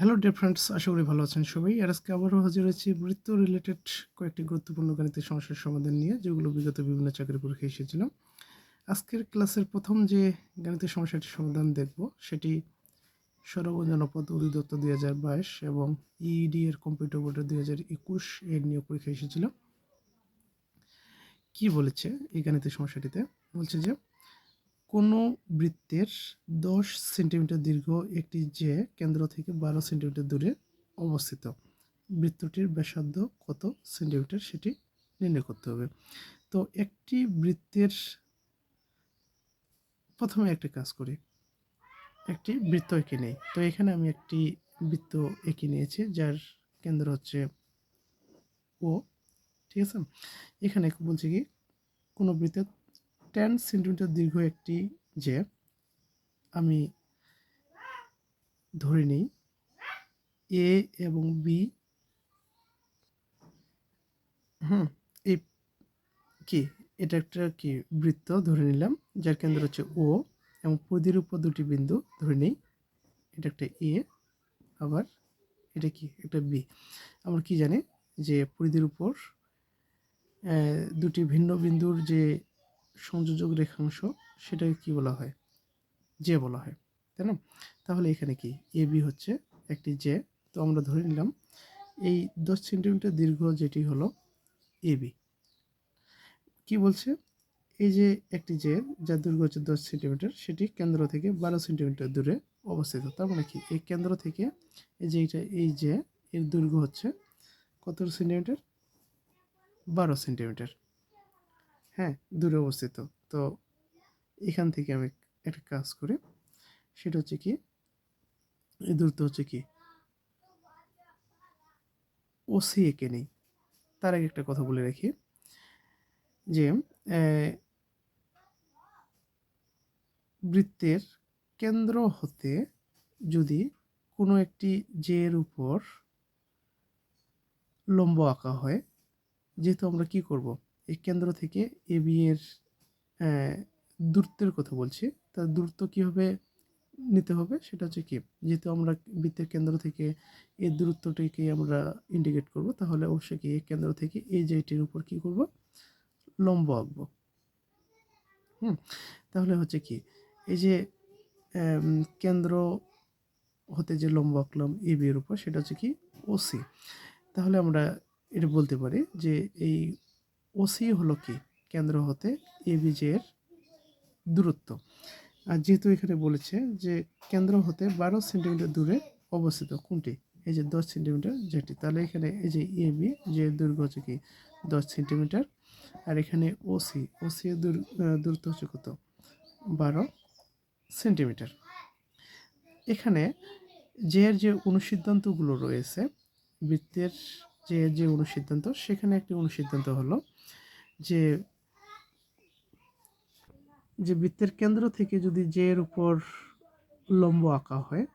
Hello dear friends আশা করি ভালো আছেন সবাই। আর আজকে আবারও হাজির হয়েছি বৃত্ত রিলেটেড কয়েকটি গুরুত্বপূর্ণ গাণিতিক সমস্যার সমাধান নিয়ে, যেগুলো বিগত বিভিন্ন চাকরি পরীক্ষায় এসেছিল আজকের ক্লাসের প্রথম যে গাণিতিক সমস্যাটির সমাধান দেখব, সেটি সরব জনপদ অধিদত্ত দুই হাজার বাইশ এবং ইইডি এর কম্পিউটার বোর্ডের দুই হাজার একুশ এর নিয়োগ পরীক্ষা এসেছিল কি বলেছে এই গাণিতিক সমস্যাটিতে? বলছে যে কোনো বৃত্তের দশ সেন্টিমিটার দীর্ঘ একটি যে কেন্দ্র থেকে বারো সেন্টিমিটার দূরে অবস্থিত। বৃত্তটির ব্যাসার্ধ কত সেন্টিমিটার সেটি নির্ণয় করতে হবে। তো একটি বৃত্তের প্রথমে একটি কাজ করি। একটি বৃত্ত এঁকে নেই। তো এখানে আমি একটি বৃত্ত এঁকে নিয়েছি, যার কেন্দ্র হচ্ছে ও, ঠিক আছে? এখানে বলছে কি, কোনো বৃত্তের টেন সেন্টিমিটার দীর্ঘ একটি যে আমি ধরে নিই এ এবং বি হুম, এই কি, এটা একটা কি বৃত্ত ধরে নিলাম, যার কেন্দ্র হচ্ছে ও এবং পরিধির উপর দুটি বিন্দু ধরে নিই, এটা একটা এ আবার এটা কি, একটা বি আমরা কি জানি যে পরিধির উপর দুটি ভিন্ন বিন্দুর যে সংযোজক রেখাংশ সেটাকে কি বলা হয়? জে বলা হয়, তাই না? তাহলে এখানে কি? এ বি হচ্ছে একটি জে তো আমরা ধরে নিলাম এই দশ সেন্টিমিটার দীর্ঘ যেটি হলো এ বি কি বলছে? এই যে একটি জে যার দৈর্ঘ্য হচ্ছে দশ সেন্টিমিটার, সেটি কেন্দ্র থেকে বারো সেন্টিমিটার দূরে অবস্থিত। তার মানে কি? এই কেন্দ্র থেকে এই যে এইটা এই যে এর দৈর্ঘ্য হচ্ছে কত সেন্টিমিটার? বারো সেন্টিমিটার। হ্যাঁ দূরে অবস্থিত। তো এখান থেকে আমি একটা কাজ করি। সেটা হচ্ছে কি, এই দূরত্ব হচ্ছে কি ওসি এঁকে নেই। তার আগে একটা কথা বলে রাখি, যে বৃত্তের কেন্দ্র হতে যদি কোনো একটি জের উপর লম্ব আঁকা হয়, যেহেতু আমরা কি করব? এই কেন্দ্র থেকে এ বি এর দূরত্বের কথা বলছি, তার দূরত্ব কীভাবে নিতে হবে সেটা হচ্ছে কি, যেহেতু আমরা বৃত্তের কেন্দ্র থেকে এই দূরত্বটিকে আমরা ইন্ডিকেট করব, তাহলে অবশ্যই কি এই কেন্দ্র থেকে এই যেটির উপর কি করব? লম্ব আঁকবো। হুম, তাহলে হচ্ছে কি, এই যে কেন্দ্র হতে যে লম্ব আঁকলাম এ বি এর উপর, সেটা হচ্ছে কি ওসি তাহলে আমরা এটা বলতে পারি যে এই ওসি হলো কি? কেন্দ্র হতে এ বি জে এর দূরত্ব। আর যেহেতু এখানে বলেছে যে কেন্দ্র হতে বারো সেন্টিমিটার দূরে অবস্থিত কোনটি? এই যে দশ সেন্টিমিটার যেটি। তাহলে এখানে এই যে এ বি যে দৈর্ঘ্য হচ্ছে কি? দশ সেন্টিমিটার। আর এখানে ওসি ওসি এর দূরত্ব হচ্ছে কত? বারো সেন্টিমিটার। এখানে যে এর যে অনুসিদ্ধান্তগুলো রয়েছে, বৃত্তের যে যে অনুসিদ্ধান্ত, সেখানে একটি অনুসিদ্ধান্ত হলো যে যে বৃত্তের কেন্দ্র থেকে যদি যে এর উপর লম্ব আঁকা হয়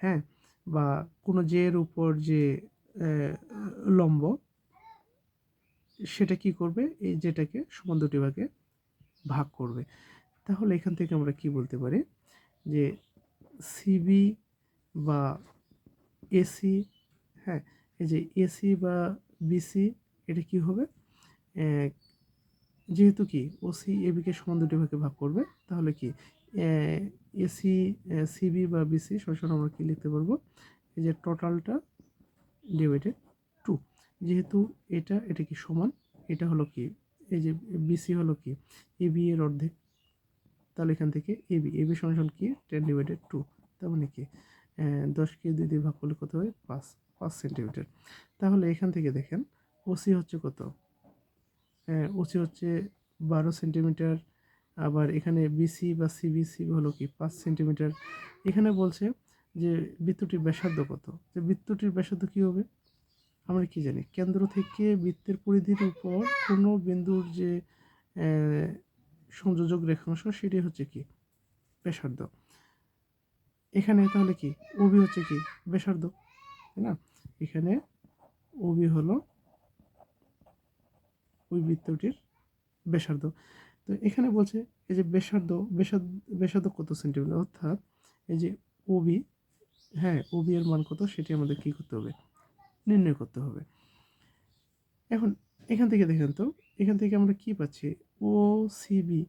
হ্যাঁ বা কোনো যে এর উপর যে লম্ব, সেটা কি করবে? এই যেটাকে সমান দুটি ভাগে ভাগ করবে। তাহলে এখান থেকে আমরা কি বলতে পারি? যে সিবি বা এসি হ্যাঁ এই যে এসি বা বিসি এটা কি হবে? যেহেতু কি ওসি এবিকে সমান দুটি ভাগে ভাগ করবে, তাহলে কি এসি সিবি বা বিসি সরাসরি আমরা কি লিখতে পারব? এই যে টোটালটা ডিভাইডেড টু যেহেতু এটা এটা কি সমান? এটা হলো কি, এই যে বিসি হলো কি এবি এর অর্ধেক, তাহলে এখান থেকে এবি এবি সমান কি? টেন ডিভাইডেড টু তার মানে কি দশকে দুই দিয়ে ভাগ করলে কত হয়? পাঁচ পাঁচ সেন্টিমিটার তাহলে এখান থেকে দেখেন ওসি হচ্ছে কত? ওসি হচ্ছে বারো সেন্টিমিটার, আবার এখানে বিসি বা সিবিসি হলো কি, পাঁচ সেন্টিমিটার। এখানে বলছে যে বৃত্তটির ব্যাসার্ধ কত? যে বৃত্তটির ব্যাসার্ধ কী হবে? আমরা কি জানি? কেন্দ্র থেকে বৃত্তের পরিধির উপর কোনো বিন্দুর যে সংযোজক রেখাংশ, সেটি হচ্ছে কি? ব্যাসার্ধ। এখানে তাহলে কি? ওবি হচ্ছে কি? ব্যাসার্ধ, তাই না? এখানে ওবি হলো ওই বৃত্তটির ব্যাসার্ধ। তো এখানে বলছে, এই যে ব্যাসার্ধ ব্যাসার্ধ ব্যাসার্ধ কত সেন্টিমিটার অর্থাৎ এই যে ওবি হ্যাঁ ওবি এর মান কত? সেটি আমাদের কী করতে হবে? নির্ণয় করতে হবে। এখন এখান থেকে দেখেন তো, এখান থেকে আমরা কি পাচ্ছি? ও সিবি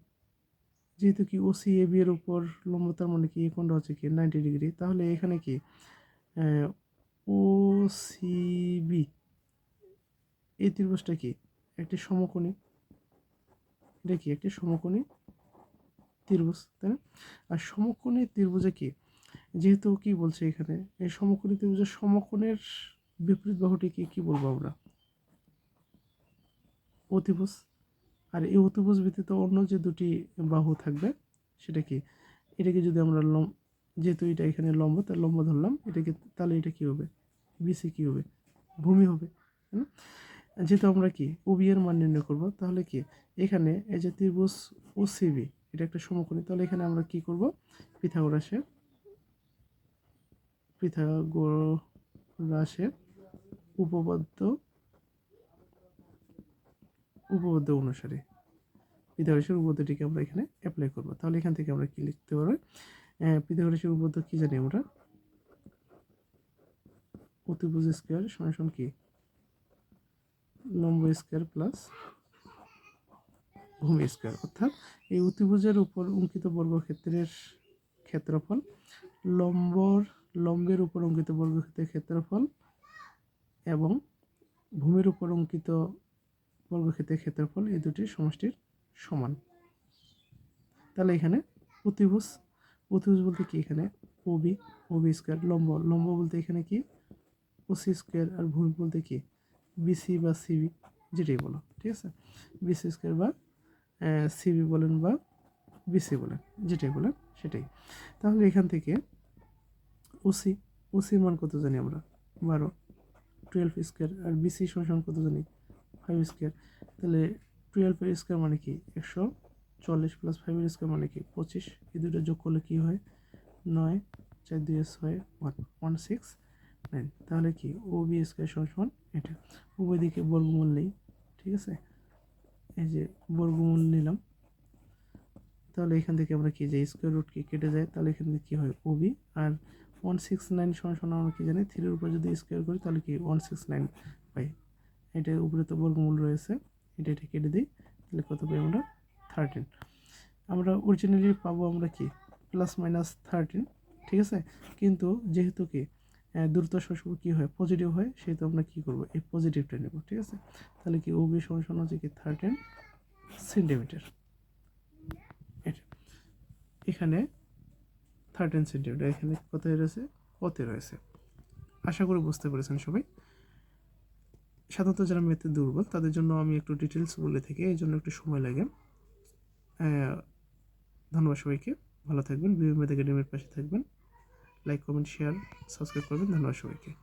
যেহেতু কি ও সি এ বি এর উপর লম্বতার মানে কি কোণটা হচ্ছে কি নাইনটি ডিগ্রি তাহলে এখানে কি? ও সি বি এই ত্রিভুজটা কি? একটি সমকোণী। এটা কি একটি সমকোণী ত্রিভুজ, তাই না? আর সমকোণী ত্রিভুজে কি? যেহেতু কি বলছে এখানে, এই সমকোণী ত্রিভুজের সমকোণের বিপরীত বাহুটিকে কি বলব আমরা? অতিভুজ। আর এই অতিভুজ ব্যতীত অন্য যে দুটি বাহু থাকবে, সেটা কি? এটাকে যদি আমরা লম যেহেতু এটা এখানে লম্ব, তার লম্ব ধরলাম, এটাকে, তাহলে এটা কি হবে? বিসি কি হবে? ভূমি হবে না? যেহেতু আমরা কি ওবি এর মান নির্ণয় করব, তাহলে কি? এখানে এই যে ত্রিভুজ ও সিবি এটা একটা সমকোণী, তাহলে এখানে আমরা কি করব? পিথাগোরাসের পিথাগোরাসের উপপাদ্য উপপাদ্য অনুসারে পিথাগোরাসের উপপাদ্যটিকে আমরা এখানে অ্যাপ্লাই করব। তাহলে এখান থেকে আমরা কি লিখতে পারব? পিথাগোরাসের উপপাদ্য কি জানি আমরা? অতিভুজ স্কোয়ার সমান কি? লম্ব স্কোয়ার প্লাস ভূমি স্কোয়ার, অর্থাৎ এই অতিভুজের উপর অঙ্কিত বর্গক্ষেত্রের ক্ষেত্রফল, লম্বর, লম্বের উপর অঙ্কিত বর্গক্ষেত্রের ক্ষেত্রফল এবং ভূমির উপর অঙ্কিত বর্গক্ষেত্রের ক্ষেত্রফল এই দুটির সমষ্টির সমান। তাহলে এখানে অতিভুজ অতিভুজ বলতে কি? এখানে ওবি ওবি স্কোয়ার লম্ব লম্ব বলতে এখানে কি? ওসি স্কোয়ার আর ভূমি বলতে কি? বিসি বা সিবি যেটাই বলো, ঠিক আছে? বিসি স্কোয়ার বা সিবি বলেন বা বিসি বলেন, যেটাই বলেন সেটাই। তাহলে এখান থেকে ওসি, ওসির মান কত জানি আমরা? বারো। টুয়েলভ স্কোয়ার আর বিসি সমান কত জানি? Five square. তাহলে টুয়েলভের স্কোয়ার মানে কি? একশো চল্লিশ প্লাস ফাইভের স্কোয়ার মানে কি? পঁচিশ। এই দুটো যোগ করলে কী হয়? নয়, চার দুই ছয় ওয়ান ওয়ান সিক্স নাইন তাহলে কি? ও বি স্কোয়ার সমান এটা। উভয় দিকে বর্গমূল নেই, ঠিক আছে? এই যে বর্গমূল নিলাম, তাহলে এখান থেকে আমরা কি যে স্কোয়ার রুট কি কেটে যায়, তাহলে এখান থেকে কী হয়? ওবি আর ওয়ান সিক্স নাইন সমান সমান আমরা কী জানি? থ্রির উপর যদি স্কোয়ার করি, তাহলে কি ওয়ান সিক্স নাইন পাই। এটার উপরে তো বর্গমূল রয়েছে, এটা এটা কেটে দিই, তাহলে কত পাই আমরা? থার্টিন আমরা অরিজিনালি পাবো আমরা কি? প্লাস মাইনাস থার্টিন ঠিক আছে? কিন্তু যেহেতু কি দ্রুত সবসময় কী হয়? পজিটিভ হয়, সেহেতু আমরা কী করব? এই পজিটিভটা নেব, ঠিক আছে? তাহলে কি ওবি সমান হচ্ছে কি থার্টিন সেন্টিমিটার এটা। এখানে থার্টিন সেন্টিমিটার এখানে কোথায় রয়েছে কতে রয়েছে আশা করি বুঝতে পেরেছেন সবাই। সাধারণত যারা মেতে দুর্বল, তাদের জন্য আমি একটু ডিটেলস বলে থাকি, এই জন্য একটু সময় লাগে। ধন্যবাদ সবাইকে। ভালো থাকবেন, বিভিন্ন মেতে একাডেমির পাশে থাকবেন। লাইক কমেন্ট শেয়ার সাবস্ক্রাইব করবেন। ধন্যবাদ সবাইকে।